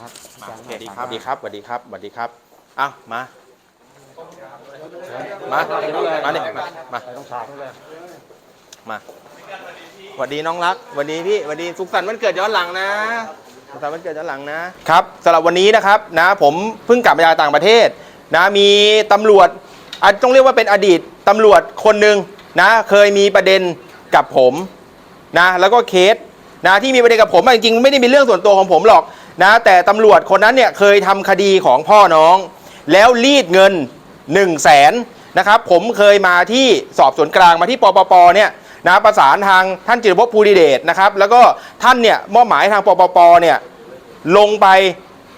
ครับมาสวัสดีครับสวัสดีครับสวัสดีครับสวัสดีครับอ้าวมา มามาเนี่ยมามาต้องฉากให้เลยมาสวัสดีน้องรักสวัสดีพี่สวัสดีสุขสันต์วันเกิดย้อนหลังนะสุขสันต์วันเกิดย้อนหลังนะครับสำหรับวันนี้นะครับนะผมเพิ่งกลับมาจากต่างประเทศนะมีตำรวจอาจต้องเรียกว่าเป็นอดีตตำรวจคนหนึ่งนะเคยมีประเด็นกับผมนะแล้วก็เคสนะที่มีประเด็นกับผมอะจริงๆไม่ได้มีเรื่องส่วนตัวของผมหรอก นะแต่ตำรวจคนนั้นเนี่ยเคยทำคดีของพ่อน้อง แล้วรีดเงิน 1 0 0 0 0แสนนะครับผมเคยมาที่สอบสวนกลางมาที่ปปปเนี่ยนะประสานทางท่านจิรภพภูริเดชนะครับแล้วก็ท่านเนี่ยมอบหมายทางปปปเนี่ยลงไป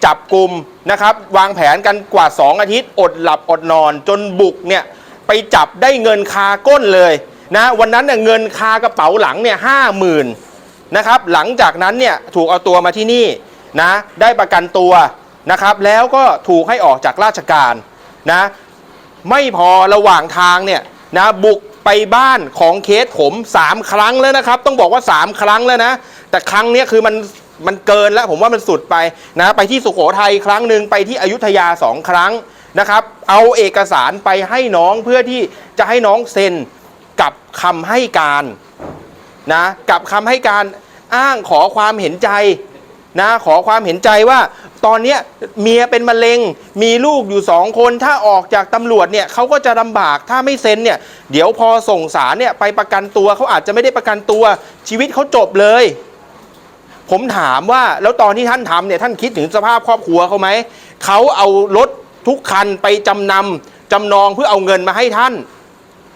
จับกลุ่มนะครับวางแผนกันกว่า 2 อาทิตย์อดหลับอดนอน จนบุกเนี่ยไปจับได้เงินคาก้นเลยนะวันนั้นเนี่ยเงินคากระเป๋าหลังเนี่ยห้าหมื่นนะครับหลังจากนั้นเนี่ยถูกเอาตัวมาที่นี่ นะได้ประกันตัวนะครับ แล้วก็ถูกให้ออกจากราชการนะไม่พอระหว่างทางเนี่ยนะบุกไปบ้านของเคสผม 3 ครั้งแล้วนะครับ ต้องบอกว่า 3 ครั้งแล้วนะ แต่ครั้งเนี้ยคือมันมันเกินแล้วผมว่ามันสุดไปนะไปที่สุโขทัยครั้งหนึ่งไปที่อยุธยาสองครั้งนะครับ เอาเอกสารไปให้น้องเพื่อที่จะให้น้องเซ็นกับคำให้การนะกับคำให้การอ้างขอความเห็นใจ นะขอความเห็นใจว่าตอนเนี้ยเมียเป็นมะเร็งมีลูกอยู่สองคนถ้าออกจากตำรวจเนี่ยเขาก็จะลำบากถ้าไม่เซ็นเนี่ยเดี๋ยวพอส่งสารเนี่ยไปประกันตัวเขาอาจจะไม่ได้ประกันตัวชีวิตเขาจบเลย ผมถามว่าแล้วตอนที่ท่านทำเนี่ยท่านคิดถึงสภาพครอบครัวเขาไหมเขาเอารถทุกคันไปจำนำจำนองเพื่อเอาเงินมาให้ท่าน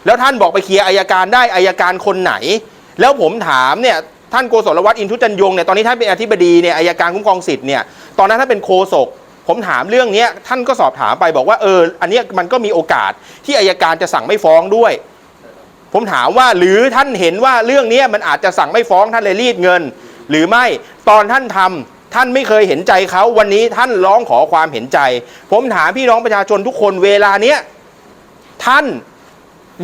แล้วท่านบอกไปเคลียร์อายการได้อายการคนไหน แล้วผมถามเนี่ย ท่านโกศลวัฒน์อินทุจันยงเนี่ยตอนนี้ท่านเป็นอธิบดีเนี่ยอายการคุ้มครองสิทธิ์เนี่ยตอนนั้นท่านเป็นโคศกผมถามเรื่องนี้ท่านก็สอบถามไปบอกว่าเอออันนี้มันก็มีโอกาสที่อายการจะสั่งไม่ฟ้องด้วย ผมถามว่าหรือท่านเห็นว่าเรื่องนี้มันอาจจะสั่งไม่ฟ้องท่านเลยรีดเงิน หรือไม่ตอนท่านทำท่านไม่เคยเห็นใจเขาวันนี้ท่านร้องขอความเห็นใจ ผมถามพี่น้องประชาชนทุกคนเวลาเนี้ยท่าน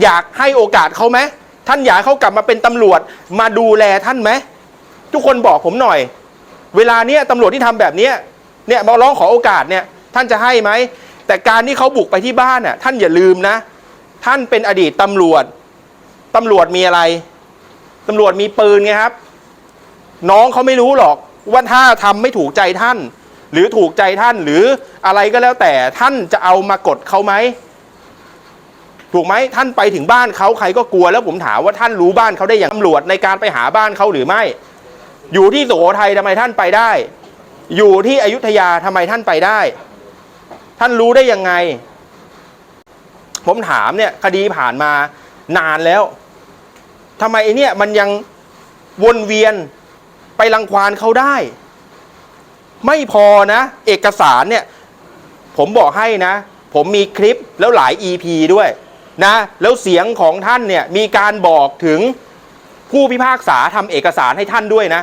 อยากให้โอกาสเขาไหม ท่านอยากเขากลับมาเป็นตำรวจมาดูแลท่านไหมทุกคนบอกผมหน่อย เวลาเนี้ยตำรวจที่ทำแบบเนี้ยเนี่ยมาร้องขอโอกาสเนี่ยท่านจะให้ไหมแต่การที่เขาบุกไปที่บ้านน่ะท่านอย่าลืมนะ ท่านเป็นอดีตตำรวจตำรวจมีอะไรตำรวจมีปืนไงครับ น้องเขาไม่รู้หรอกว่าถ้าทำไม่ถูกใจท่าน หรือถูกใจท่านหรืออะไรก็แล้วแต่ท่านจะเอามากดเขาไหม ถูกไหมท่านไปถึงบ้านเขาใครก็กลัวแล้วผมถามว่าท่านรู้บ้านเขาได้อย่างตำรวจในการไปหาบ้านเขาหรือไม่ อยู่ที่สุโขทัยทำไมท่านไปได้ อยู่ที่อยุธยาทำไมท่านไปได้ ท่านรู้ได้ยังไง ผมถามเนี่ยคดีผ่านมานานแล้วทำไมไอเนี่ยมันยังวนเวียนไปรังควานเขาได้ ไม่พอนะ เอกสารเนี่ย ผมบอกให้นะ ผมมีคลิปแล้วหลาย EP ด้วย นะแล้วเสียงของท่านเนี่ยมีการบอกถึงผู้พิพากษาทำเอกสารให้ท่านด้วยนะ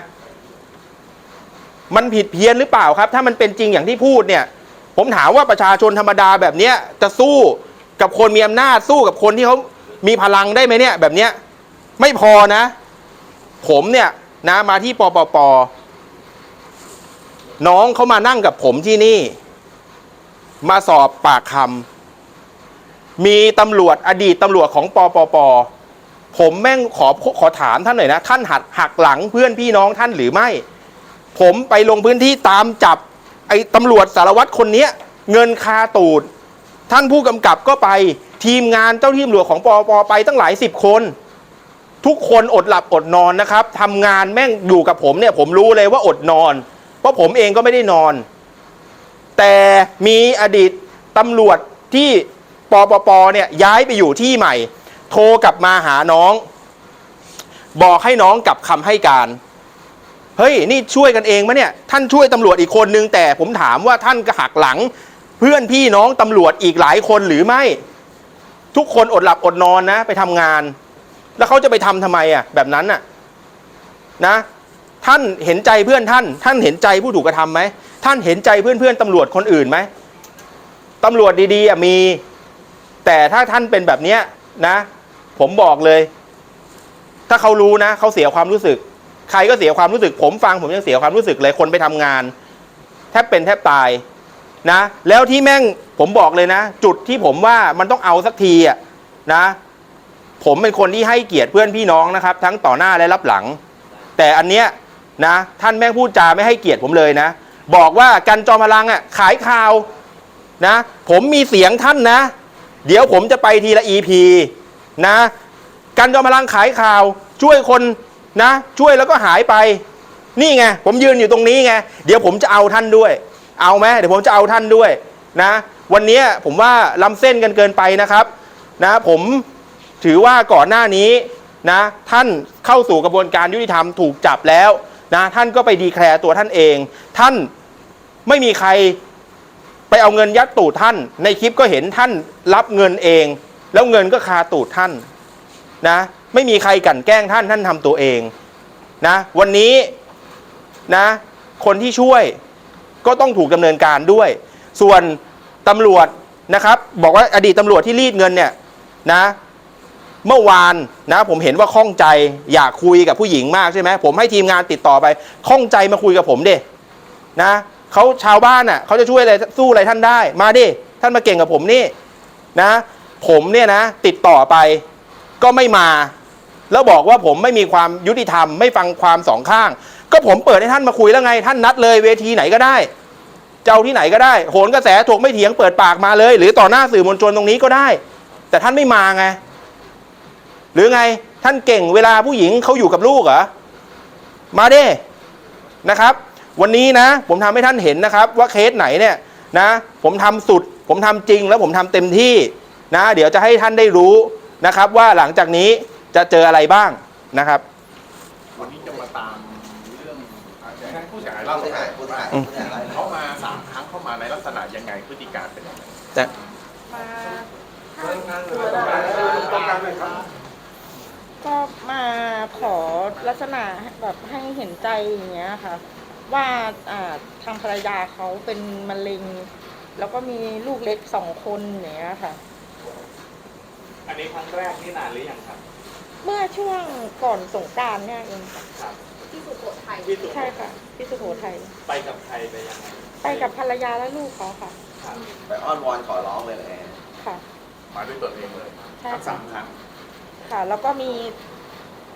มันผิดเพี้ยนหรือเปล่าครับ ถ้ามันเป็นจริงอย่างที่พูดเนี่ย ผมถามว่าประชาชนธรรมดาแบบเนี้ยจะสู้กับคนมีอำนาจสู้กับคนที่เขามีพลังได้ไหมเนี่ย แบบเนี้ยไม่พอนะ ผมเนี่ยนะมาที่ปปปน้องเขามานั่งกับผมที่นี่ มาสอบปากคำ มีตำรวจอดีตตำรวจของปปปผมแม่งขอขอถามท่านหน่อยนะ ท่านหักหักหลังเพื่อนพี่น้องท่านหรือไม่ ผมไปลงพื้นที่ตามจับ ไอ้ตำรวจสารวัตรคนเนี้ยเงินคาตูด ท่านผู้กำกับก็ไปทีมงานเจ้าที่ตำรวจของปปไปตั้งหลายสิบคน ทุกคนอดหลับอดนอนนะครับทำงานแม่งอยู่กับผมเนี่ย ผมรู้เลยว่าอดนอน เพราะผมเองก็ไม่ได้นอน แต่มีอดีตตำรวจที่ ปปปเนี่ยย้ายไปอยู่ที่ใหม่ โทรกลับมาหาน้อง บอกให้น้องกลับคำให้การเฮ้ยนี่ช่วยกันเองมะเนี่ยท่านช่วยตำรวจอีกคนนึงแต่ผมถามว่าท่านก็หักหลัง เพื่อนพี่น้องตำรวจอีกหลายคนหรือไม่ ทุกคนอดหลับอดนอนนะ ไปทำงาน แล้วเขาจะไปทำทำไมอะ แบบนั้นน่ะนะ ท่านเห็นใจเพื่อนท่าน ท่านเห็นใจผู้ถูกกระทำไหมท่านเห็นใจเพื่อนๆตำรวจคนอื่นไหมตำรวจดีๆอะมี แต่ถ้าท่านเป็นแบบเนี้ยนะ ผมบอกเลย ถ้าเขารู้นะเขาเสียความรู้สึก ใครก็เสียความรู้สึก ผมฟังผมยังเสียความรู้สึกเลยคนไปทำงาน แทบเป็นแทบตายนะ แล้วที่แม่งผมบอกเลยนะ จุดที่ผมว่ามันต้องเอาสักทีอะนะ ผมเป็นคนที่ให้เกียรติเพื่อนพี่น้องนะครับ ทั้งต่อหน้าและรับหลัง แต่อันเนี้ยนะ ท่านแม่งพูดจาไม่ให้เกียรติผมเลยนะ บอกว่ากันจอมพลังอะขายข่าวนะ ผมมีเสียงท่านนะ เดี๋ยวผมจะไปทีละ EP นะกันจอมพลังขายข่าวช่วยคนนะ ช่วยแล้วก็หายไป นี่ไงผมยืนอยู่ตรงนี้ไงเดี๋ยวผมจะเอาท่านด้วย เอาไหมเดี๋ยวผมจะเอาท่านด้วยนะ วันนี้ผมว่าล้ำเส้นกันเกินไปนะครับนะผมถือว่าก่อนหน้านี้นะท่านเข้าสู่กระบวนการยุติธรรมถูกจับแล้วนะท่านก็ไปดีแคลร์ตัวท่านเอง ท่านไม่มีใคร ไปเอาเงินยัดตูดท่าน ในคลิปก็เห็นท่านรับเงินเอง แล้วเงินก็คาตูดท่านนะ ไม่มีใครกลั่นแกล้งท่านท่านทำตัวเองนะ วันนี้นะ คนที่ช่วยก็ต้องถูกดำเนินการด้วย ส่วนตำรวจนะครับ บอกว่าอดีตตำรวจที่รีดเงินเนี่ยนะ เมื่อวานนะ ผมเห็นว่าข้องใจอยากคุยกับผู้หญิงมากใช่ไหมผมให้ทีมงานติดต่อไปข้องใจมาคุยกับผมเดินะ เขาชาวบ้านอะเขาจะช่วยอะไรสู้อะไรท่านได้ มาดิท่านมาเก่งกับผมนี่นะ ผมเนี่ยนะ ติดต่อไปก็ไม่มา แล้วบอกว่าผมไม่มีความยุติธรรมไม่ฟังความสองข้าง ก็ผมเปิดให้ท่านมาคุยแล้วไง ท่านนัดเลยเวทีไหนก็ได้เจ้าที่ไหนก็ได้โหนกระแสถกไม่เถียงเปิดปากมาเลย หรือต่อหน้าสื่อมวลชนตรงนี้ก็ได้ แต่ท่านไม่มาไง หรือไงท่านเก่งเวลาผู้หญิงเขาอยู่กับลูกเหรอมาเด้นะครับ วันนี้นะ ผมทำให้ท่านเห็นนะครับ ว่าเคสไหนเนี่ยนะ ผมทำสุด ผมทำจริงแล้วผมทำเต็มที่นะ เดี๋ยวจะให้ท่านได้รู้นะครับ ว่าหลังจากนี้จะเจออะไรบ้างนะครับ วันนี้จะมาตามเรื่องอาจจะให้ผู้เสียหายเล่าผู้เสียหายผู้เสียหายผู้เสียหายเขามาสามครั้งเข้ามาในลักษณะยังไงพฤติการเป็นยังไงแต่มาก็มาขอลักษณะแบบให้เห็นใจอย่างเงี้ยค่ะ ว่าอ่าทางภรรยาเขาเป็นมะเร็ง แล้วก็มีลูกเล็กสองคนอย่างเงี้ยค่ะ อันนี้ครั้งแรกนี่นานหรือยังครับ เมื่อช่วงก่อนสงกรารเนี่ยเองค่ะที่สุโขทัยที่สุใช่ค่ะที่สุโขทัยไปกับใครไปยังไงไปกับภรรยาและลูกเขาค่ะไปอ้อนวอนขอร้องเลยแหละค่ะมาด้วยตัวเองเลยใช่ทั้งสามครั้งค่ะ แล้วก็มี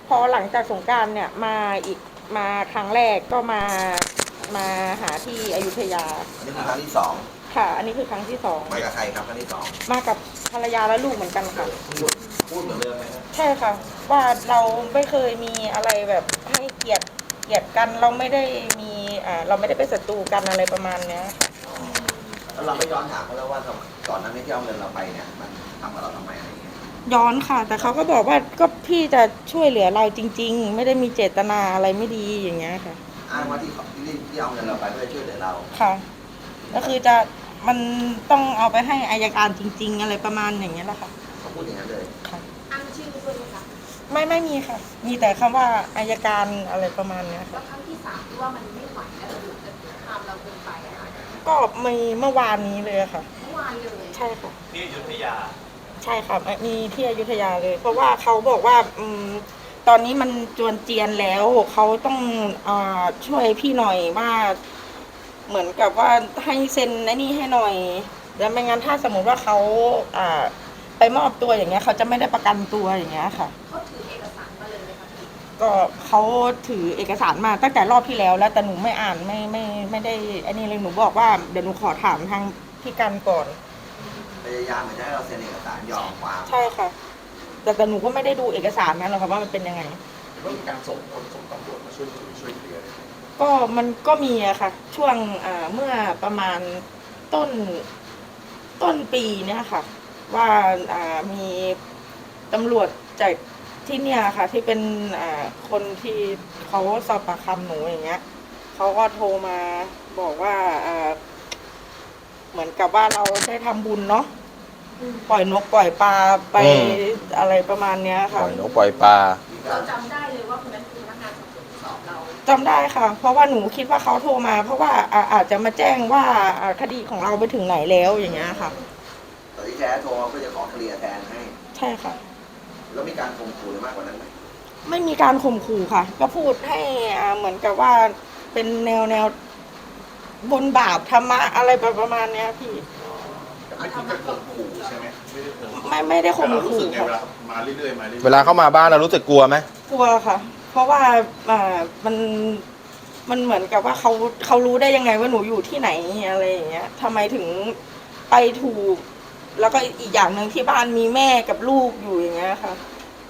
พอหลังจากสงกรารเนี่ยมาอีก มาครั้งแรกก็มามาหาที่อยุธยา อันนี้คือครั้งที่สองค่ะ อันนี้คือครั้งที่สองมากับใครครับครั้งที่สองมากับภรรยาและลูกเหมือนกันค่ะ พูดพูดเหมือนเดิมไหมครับใช่ค่ะ ว่าเราไม่เคยมีอะไรแบบให้เกียรติเกียรติกันเราไม่ได้มีอ่าเราไม่ได้เป็นศัตรูกันอะไรประมาณเนี้ยค่ะแล้วเราไม่ย้อนถามเขาแล้วว่าทำก่อนหนั้นที่เอาเงินเราไปเนี่ยมันทำกับเราทำไมอะไรอ ย่างเงี้ยย้อนค่ะ แต่เขาก็บอกว่าก็พี่จะช่วยเหลือเราจริง ๆ ไม่ได้มีเจตนาอะไรไม่ดีอย่างเงี้ยค่ะ อ้างว่าที่เขาที่ที่เอาเงินเราไปเพื่อช่วยเหลือเราค่ะ ก็คือจะมันต้องเอาไปให้อายการจริง ๆ อะไรประมาณอย่างเงี้ยแหละค่ะ เขาพูดอย่างนั้นเลยค่ะ อ้างชื่อด้วยไหมคะไม่ไม่มีค่ะ มีแต่คำว่าอายการอะไรประมาณเนี้ยแล้ค่ะวครั้งที่สามที่ว่ามันไม่ไหวแล้วหรือจะทำเราเกินไปอะคะก็มีเมื่อวานนี้เลยค่ะ เมื่อวานเลย ใช่ค่ะ ที่อยุธยา ใช่ค่ะมีที่อยุธยาเลย เพราะว่าเขาบอกว่าอืมตอนนี้มันจวนเจียนแล้วเขาต้องอาช่วยพี่หน่อยว่า เหมือนกับว่าให้เซ็นไอ้นี่ให้หน่อยแล้วไม่งั้นถ้าสมมติว่าเขาอ่าไปมอบตัวอย่างเงี้ยเขาจะไม่ได้ประกันตัวอย่างเงี้ยค่ะเขาถือเอกสารมาเลยไหมคะพี่ก็เขาถือเอกสารมาตั้งแต่รอบที่แล้วแล้วแต่หนูไม่อ่านไม่ไม่ไม่ได้อันนี้เลยหนูบอกว่าเดี๋ยวหนูขอถามทางพี่กันก่อนพ ยายามเหมือนจะให้เราเซ็นเอกสารยอมความใช่ค่ะ แต่แต่หนูก็ไม่ได้ดูเอกสารนั้นหรอกค่ะว่ามันเป็นยังไงเรื่องการส่งคนส่งตำรวจมาช่วยคุยช่วยเคลียร์เลยก็มันก็มีอะค่ะ ช่วงอ่าเมื่อประมาณต้นต้นปีเนี่ยค่ะ ว่าอ่ามีตำรวจจากที่เนี่ยค่ะ ที่เป็นอ่าคนที่เขาสอบปากคำหนูอย่างเงี้ยเขาก็โทรมาบอกว่าอ่าเหมือนกับว่าเราได้ทำบุญเนาะ ปล่อยนกปล่อยปลาไปอืม อะไรประมาณเนี้ยปค่ะล่อยนกปล่อยปลามีกาเรารจำได้เลยว่าคนนั้นคือพนักงานสอบสวนสอบเราจำได้ค่ะ เพราะว่าหนูคิดว่าเขาโทรมา เพราะว่าอ่าอาจจะมาแจ้งว่าอ่าคดีของเราไปถึงไหนแล้วอย่างเงี้ยค่ะ แต่ที่แท้โทรมาเพื่อจะขอเคลียร์แทนให้ ใช่ค่ะ แล้วมีการข่มขู่หรือมากกว่านั้นไหมไม่มีการข่มขู่ค่ะ ก็พูดให้อ่าเหมือนกับว่าเป็นแนวแนวบนบาปธรรมะอะไรประมาณเนี้ยพี่แต่ ไม่ถึงกับข่มขู่ใช่ไหมไม่ได้ข่มขู่ไม่ไม่ได้ข่มแต่เรารู้ขู่สึกไงค่ะเวลามาเรื่อยๆมาเรื่อยๆเวลาเข้ามาบ้านเรารู้สึกกลัวไหมกลัวค่ะ เพราะว่าอ่ามันมันเหมือนกับว่าเขาเขารู้ได้ยังไงว่าหนูอยู่ที่ไหนอะไรอย่างเงี้ยทำไมถึงไปถูก แล้วก็อีกอย่างหนึ่งที่บ้านมีแม่กับลูกอยู่อย่างเงี้ยค่ะ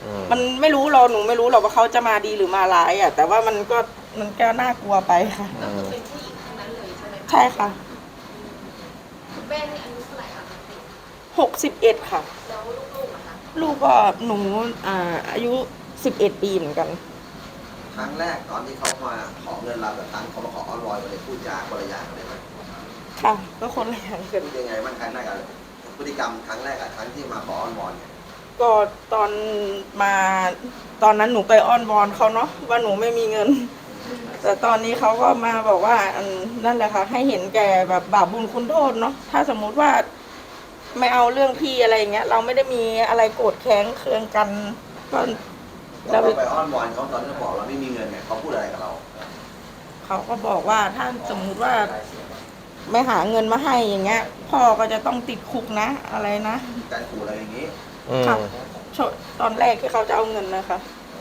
อืมมันไม่รู้หรอกหนูไม่รู้หรอกว่าเขาจะมาดีหรือมาร้ายอะแต่ว่ามันก็มันก็น่ากลัวไปค่ะก็คือเป็นผู้หญิงทั้งนั้นเลยใช่ไหมคะใช่ค่ะ คุณแม่นี่อายุเท่าไหร่คะหกสิบเอ็ดค่ะ แล้วลูกๆอะคะลูกก็หนูอ่าอายุสิบเอ็ดปีเหมือนกัน ครั้งแรกตอนที่เขามาขอเงินเรากับตังค์เขามาขอออนไลน์มาเลยพูดจาคนละอย่างเลยไหมค่ะ ก็คนละอย่างกัน พูดยังไงบ้างครั้งแรกอะพฤติกรรมครั้งแรกอะครั้งที่มาขอออนไลน์เนี่ยก็ตอนมาตอนนั้นหนูไปอ้อนวอนเขาเนาะว่าหนูไม่มีเงิน แต่ตอนนี้เขาก็มาบอกว่าอันนั่นแหละค่ะให้เห็นแก่แบบบาปบุญคุณโทษเนาะถ้าสมมุติว่า ไม่เอาเรื่องพี่อะไรอย่างเงี้ย เราไม่ได้มีอะไรโกรธแค้นเคืองกันก็เราไปอ้อนวอนเขาตอนที่เขาบอกเราไม่มีเงินเนี่ยเขาพูดอะไรกับเราเขาก็บอกว่าถ้าสมมุติว่าไม่หาเงินมาให้อย่างเงี้ย พ่อก็จะต้องติดคุกนะอะไรนะ การขู่อะไรอย่างนี้ อืม ค่ะโชตอนแรกที่เขาจะเอาเงินนะคะ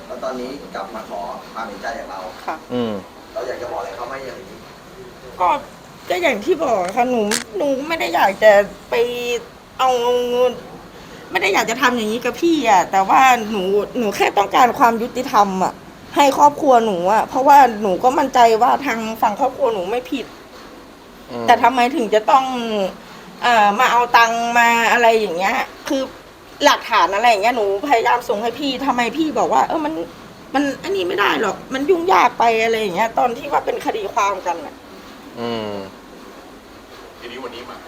แล้วตอนนี้กลับมาขอความเห็นใจจากเรา ค่ะ อืม เราอยากจะบอกอะไรเขาไหมอย่างนี้ก็ก็อย่างที่บอกค่ะหนูหนูไม่ได้อยากจะไป เอาเงินไม่ได้อยากจะทำอย่างนี้กับพี่อะ แต่ว่าหนูหนูแค่ต้องการความยุติธรรมอะ ให้ครอบครัวหนูอะ เพราะว่าหนูก็มั่นใจว่าทางฝั่งครอบครัวหนูไม่ผิดอืมแต่ทำไมถึงจะต้องเอ่อมาเอาตังค์มาอะไรอย่างเงี้ย คือหลักฐานอะไรอย่างเงี้ยหนูพยายามส่งให้พี่ทำไมพี่บอกว่า เออมันมันอันนี้ไม่ได้หรอก มันยุ่งยากไปอะไรอย่างเงี้ย ตอนที่ว่าเป็นคดีความกันอะ อืมทีนี้วันนี้มามาที่นี่นะ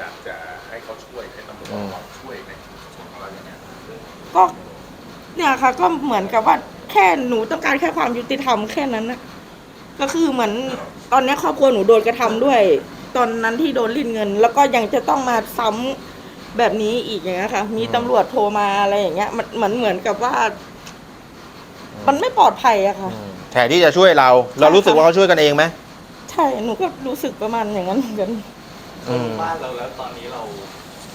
อยากจะให้เขาช่วยให้ตำรวจอืมเราช่วยในส่วนของเราอย่างเงี้ยก็เนี่ยค่ะ ก็เหมือนกับว่าแค่หนูต้องการแค่ความยุติธรรมแค่นั้นนะก็คือเหมือนตอนนี้ครอบครัวหนูโดนกระทำด้วย ตอนนั้นที่โดนรีดเงิน แล้วก็ยังจะต้องมาซ้ำแบบนี้อีกอย่างเงี้ยค่ะ มีตำรวจโทรมาอะไรอย่างเงี้ย มันเหมือนเหมือนกับว่า มันไม่ปลอดภัยอะค่ะแทนที่จะช่วยเรา เรารู้สึกว่าเขาช่วยกันเองไหมใช่ หนูก็รู้สึกประมาณอย่างนั้นเหมือนกัน อืมบ้านเราแล้วตอนนี้เรา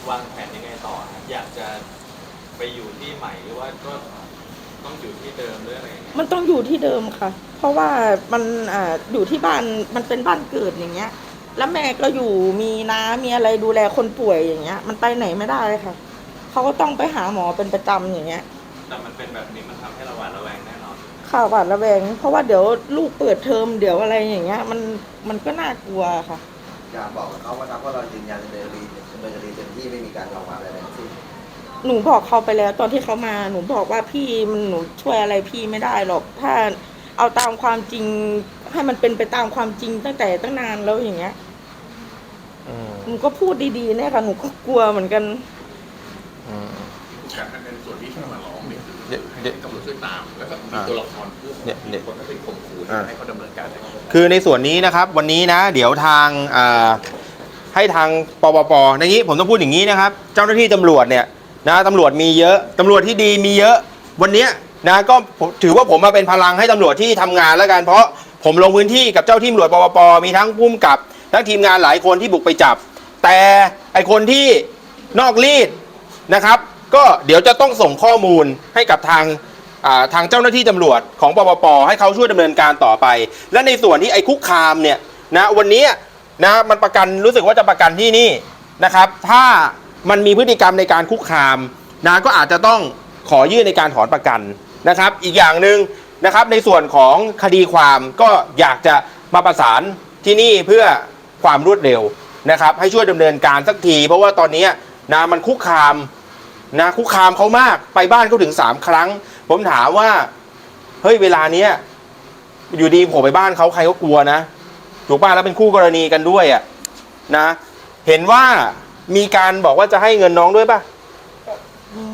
วางแผนยังไงต่อฮะอยากจะไปอยู่ที่ใหม่หรือว่าก็ต้องอยู่ที่เดิมหรืออะไรอย่างเงี้ยมันต้องอยู่ที่เดิมค่ะ เพราะว่ามันอ่าอยู่ที่บ้านมันเป็นบ้านเกิดอย่างเงี้ย แล้วแม่ก็อยู่มีน้ามีอะไรดูแลคนป่วยอย่างเงี้ย มันไปไหนไม่ได้ค่ะเขาก็ต้องไปหาหมอเป็นประจำอย่างเงี้ย แต่มันเป็นแบบนี้มันทำให้เราหวาดระแวงแน่นอน ข่าวหวาดระแวง เพราะว่าเดี๋ยวลูกเปิดเทอมเดี๋ยวอะไรอย่างเงี้ย มันมันก็น่ากลัวค่ะ อยากบอกกับเขาว่าครับว่าเรายืนยันดำเนินคดีดำเนินคดีเต็มที่ไม่มีการยอมความอะไรทั้งสิ้นหนูบอกเขาไปแล้วตอนที่เขามาหนูบอกว่าพี่มันหนูช่วยอะไรพี่ไม่ได้หรอกถ้าเอาตามความจริง ให้มันเป็นไปตามความจริงตั้งแต่ตั้งนานแล้วอย่างเงี้ยอืมหนูก็พูดดีๆเนี่ยค่ะหนูก็กลัวเหมือนกัน อืมการในส่วน ให้ตำรวจช่วยตาม แล้วก็มีอ่าตัวละครเพิ่มเดี๋ยวเดี๋ยวคนที่เป็นข่มขู่อ่าให้เขาดำเนินการอะไรคือในส่วนนี้นะครับวันนี้นะ เดี๋ยวทางอ่าให้ทางปปปในนี้ผมต้องพูดอย่างนี้นะครับ เจ้าหน้าที่ตำรวจเนี่ยนะตำรวจมีเยอะตำรวจที่ดีมีเยอะ วันเนี้ยนะก็ผมถือว่าผมมาเป็นพลังให้ตำรวจที่ทำงานแล้วกัน เพราะผมลงพื้นที่กับเจ้าที่ตำรวจปปปมีทั้งพุ่มกับทั้งทีมงานหลายคนที่บุกไปจับ แต่ไอคนที่นอกรีดนะครับ ก็เดี๋ยวจะต้องส่งข้อมูลให้กับทางอ่าทางเจ้าหน้าที่ตำรวจของปปปให้เขาช่วยดำเนินการต่อไป และในส่วนที่ไอ้คุกคามเนี่ยนะวันนี้นะมันประกันรู้สึกว่าจะประกันที่นี่นะครับ ถ้ามันมีพฤติกรรมในการคุกคามนะก็อาจจะต้องขอยื่นในการถอนประกันนะครับ อีกอย่างหนึ่งนะครับในส่วนของคดีความก็อยากจะมาประสานที่นี่เพื่อความรวดเร็วนะครับ ให้ช่วยดำเนินการสักที เพราะว่าตอนนี้นะมันคุกคาม นะคุกคามเขามากไปบ้านเขาถึงสามครั้ง ผมถามว่า เฮ้ยเวลาเนี้ยอยู่ดีผมไปบ้านเขาใครก็กลัวนะถูกป่ะแล้วเป็นคู่กรณีกันด้วยอะ่ะนะ เห็นว่ามีการบอกว่าจะให้เงินน้องด้วยป่ะมี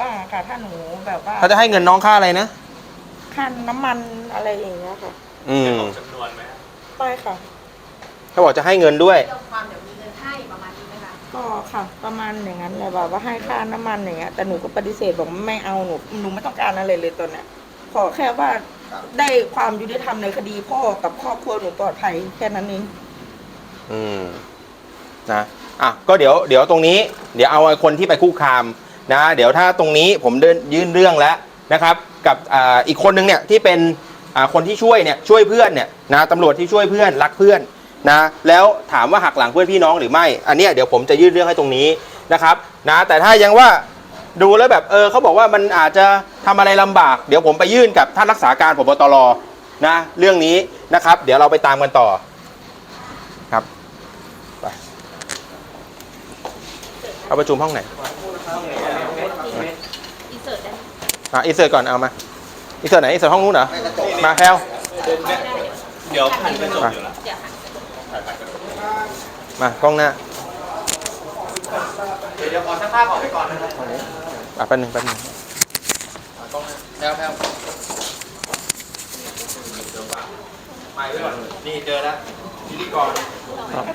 ป้าค่ะถ้าหนูแบบว่าเขาจะให้เงินน้องค่าอะไรนะค่าน้ำมันอะไรอย่างเงี้ยค่ะ อืมบอกจำนวนไหมฮะไปค่ะ เขาบอกจะให้เงินด้วยยอมความเดี๋ยว ก็ค่ะ ประมาณอย่างนั้นแหละแบบว่าให้ค่าน้ำมันอย่างเงี้ยแต่หนูก็ปฏิเสธบอกไม่เอาหนูหนูไม่ต้องการอะไรเลยตอนเนี้ยขอแค่ว่าได้ความยุติธรรมในคดีพ่อกับครอบครัวหนูปลอดภัยแค่นั้นเองอืมนะอะก็เดี๋ยวเดี๋ยวตรงนี้ เดี๋ยวเอาไอ้คนที่ไปคุกคามนะ เดี๋ยวถ้าตรงนี้ผมเดินยื่นเรื่องแล้วนะครับ กับอ่าอีกคนนึงเนี่ยที่เป็นอ่าคนที่ช่วยเนี่ยช่วยเพื่อนเนี่ยนะตำรวจที่ช่วยเพื่อนรักเพื่อน นะแล้วถามว่าหักหลังเพื่อนพี่น้องหรือไม่ อันเนี้ยเดี๋ยวผมจะยื่นเรื่องให้ตรงนี้นะครับนะแต่ถ้ายังว่าดูแล้วแบบเออเขาบอกว่ามันอาจจะทำอะไรลำบาก เดี๋ยวผมไปยื่นกับท่านรักษาการพบตรนะเรื่องนี้นะครับ เดี๋ยวเราไปตามกันต่อครับเอาประชุมห้องไหนอินเสิร์ตได้ไหมอะอินเสิร์ตก่อนเอามาอินเสิร์ตไหนอินเสิร์ตห้องนู้นเหรอไม่กระจกมาแพลวเดี๋ยวพันกระจกอยู่ละเดี๋ยวหัน มากล้องหน้าเดี๋ยวขอสักภาพออกไปก่อนนะครับอะแป๊บนึงแป๊บนึงกล้องแพลวแพลวไม่ไว้ก่อนนี่เจอแล้วพิธีกร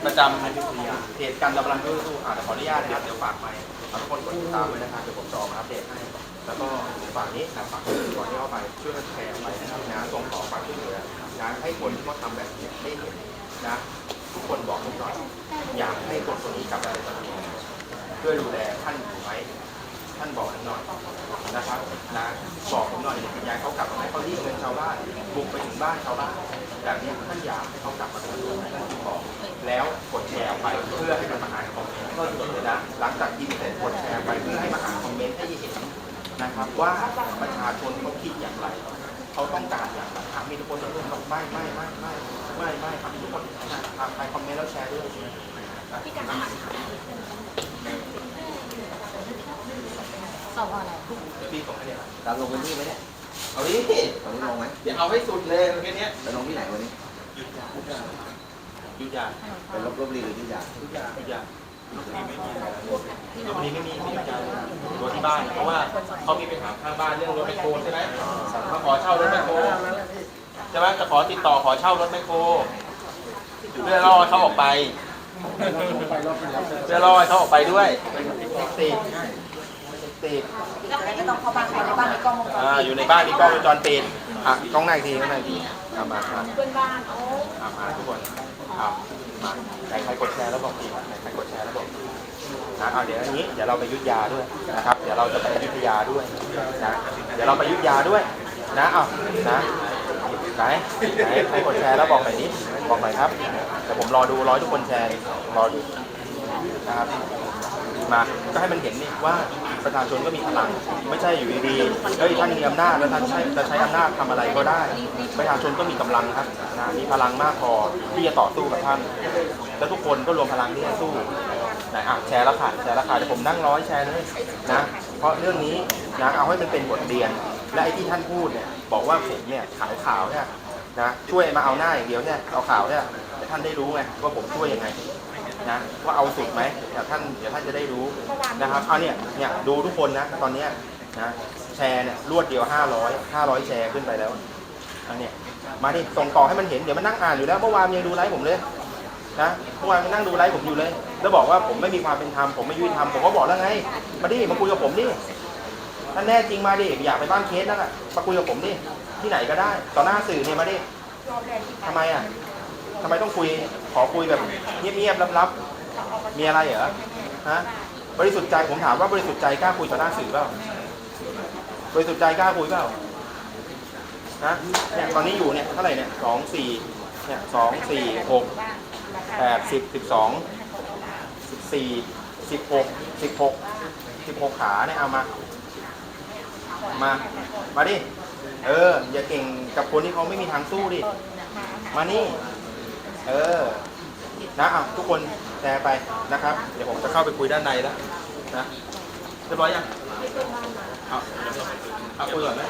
ประจำเพจกันกำลังสู้สู้อ่าขออนุญาตนะครับเดี๋ยวฝากไปเอาทุกคนกดติดตามไว้นะครับเดี๋ยวผมจะออกมาอัปเดตให้ แล้วก็ฝากนี้นะฝากพิธีกรที่เข้าไปช่วยกันแชร์ไปนะครับนะส่งต่อฝากช่วยเหลือนะให้คนที่เขาทำแบบนี้ได้เห็นนะทุกคนบอกผมหน่อย อยากให้คนคนนี้กลับมาเป็นคนดีช่วยดูแลท่านอยู่ไหมท่านบอกผมหน่อยนะครับนะบอกผมหน่อยอยากให้เขากลับมาให้เขารีดเงินชาวบ้านบุกไปถึงบ้านชาวบ้านแบบนี้ท่านอยากให้เขากลับมาเป็นคนดีท่านบอกแล้วกดแชร์ไปเพื่อให้มันมาอ่าคอมเมนต์ก็เลยนะหลังจากยิงเสร็จกดแชร์ไปเพื่อให้มาอ่าคอมเมนต์ให้เห็นนะครับว่าประชาชนเขาคิดอย่างไรเขาต้องการอย่างไรอะมีทุกคนทุกคนบอกไม่ไม่ไม่ไม่ไม่ไม่ครับมีทุกคนอะอะใครคอมเมนต์แล้วแชร์ด้วย พี่การถามสอบอะไรพี่ส่งให้เนี่ยการลงพื้นที่ไหมเนี่ยเอาดิวันนี้ลงไหมเดี๋ยวเอาให้สุดเลยแค่เนี้ยไปลงที่ไหนวันนี้ยุดยายุดยาไปลบลบบุรีหรือที่ยายุดยายุดยาลบบุรีไม่มีลบบุรีไม่มีไม่มียาตัวที่บ้าน เพราะว่าเขามีปัญหาข้างบ้านเรื่องรถแมคโครใช่ไหมมาขอเช่ารถแมคโครใช่ไหมจะขอติดต่อขอเช่ารถแมคโครเพื่อล่อให้เขาออกไป เพื่อล่อให้เขาออกไปด้วยติดติดแล้วไม่ต้องเข้าบ้านใครในบ้านในกล้องวงจรอ่าปิดอยู่ในบ้านมีกล้องวงจรปิดอะกล้องหน้าอีกทีกล้องหน้าอีกทีเอามามาเพื่อนบ้านโอ้เอามาทุกคนเอามาไหนใครกดแชร์แล้วบอกทีไหนใครกดแชร์แล้วบอกทีนะเอาเดี๋ยวอันนี้เดี๋ยวเราไปอยุทธยาด้วยนะครับ เดี๋ยวเราจะไปอยุธยาด้วยนะเดี๋ยวเราไปอยุทธยาด้วย นะเอานะไหนไหนใครกดแชร์แล้วบอกหน่อยนี้บอกหน่อยครับเดี๋ ยวผมรอดูรอให้ทุกคนแชร์รอดูนะครับมาก็ให้มันเห็นนี่ว่าประชาชนก็มีพลังไม่ใช่อยู่ดีๆเฮ้ยท่านมีอำนาจแล้วท่านใช้จะใช้อำนาจทำอะไรก็ได้ ประชาชนก็มีกำลังครับนะมีพลังมากพอที่จะต่อสู้กับท่าน แล้วทุกคนก็รวมพลังที่จะสู้ไหนอะแชร์แล้วค่ะแชร์แล้วค่ะเดี๋ยวผมนั่งร้อยแชร์เลยนะเพราะเรื่องนี้นะเอาให้มันเป็นบทเรียน และไอ้ที่ท่านพูดเนี่ยบอกว่าผมเนี่ยขายข่าวเนี่ยนะช่วยมาเอาหน้าอย่างเดียวเนี่ยเอาข่าวเนี่ยานได้รู้ไงว่าผมช่วยยังไงนะว่าเอาสุดไหมเดี๋ยวท่านเดี๋ยวท่านจะได้รู้นะครับเอาเนี่ยเนี่ยดูทุกคนนะตอนเนี้ยนะแชร์เนี่ยรวดเดียว500 500แชร์ขึ้นไปแล้วอันเนี้ยมาดิส่งต่อให้มันเห็นเดี๋ยวมันนั่งอ่านอยู่แล้วเมื่อวานยังดูไลฟ์ผมเลยนะเมื่อวานมานั่งดูไลฟ์ผมอยู่เลย แล้วบอกว่าผมไม่มีความเป็นธรรมผมไม่ยุติธรรมผมก็บอกแล้วไง มาดิมาคุยกับผมดิถ้าแน่จริงมาดิอยากไปบ้านเคสนั่นอะมาคุยกับผมดิที่ไหนก็ได้ ต่อหน้าสื่อเนี่ยมาดิทำไมอะำไมต้องคุยขอคุยแบบเงียบๆลับๆมีอะไรเหรอฮะบริสุทธิ์ใจผมถามว่าบริสุทธิ์ใจกล้าคุยต่อหน้าสื่อเปล่าบริสุทธิ์ใจกล้าคุยเปล่านะเนี่ยตอนนี้อยู่เนี่ยเท่าไหร่เนี่ยสองสี่เนี่ยสองสี่หกแปดสิบสิบสองสิบสี่สิบหกสิบหกสิบหกขาเนี่ยเอามา มา มาดิ เออ อย่าเก่งกับคนที่เขาไม่มีทางสู้ดิ มานี่ เออ นะอะทุกคนแชร์ไปนะครับ เดี๋ยวผมจะเข้าไปคุยด้านในแล้วนะ เรียบร้อยยังเอาเอาคุยก่อนไหม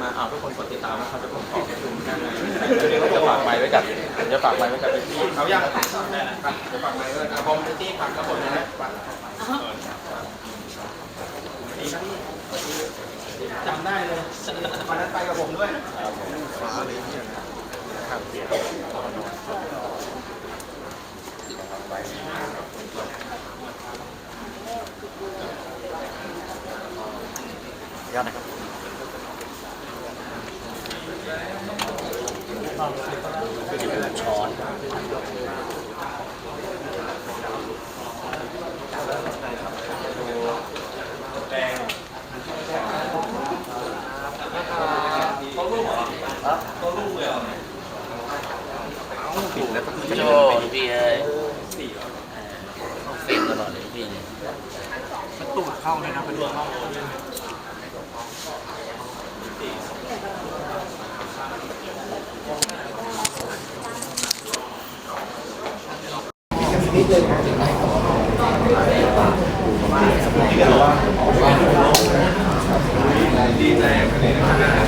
มาเอาทุกคนกดติดตามนะครับจะผมขอประชุมด้านในเดี๋ยวจะฝากไมค์ไว้กันเดี๋ยวฝากไมค์ไว้กันเป็นที่เขายังได้นะเดี๋ยวฝากไมค์ไว้กันเอาบอมเป็นที่ฝากทั้งหมดเลยนะฝากดีนะพี่จำได้เลยวันนั้นไปกับผมด้วย ข้างเตียงยอดนะช้อนแดงเขาลูกเหรอเขาลูกเลยเหรอ ปิดแล้วก็จะเป็นแบบนี้พี่อยสี่อเเฟรมตลอดเลยพี่เนี่ยมันตูเข้าเลยนะประตูเข้าดีใจกันเลยนะ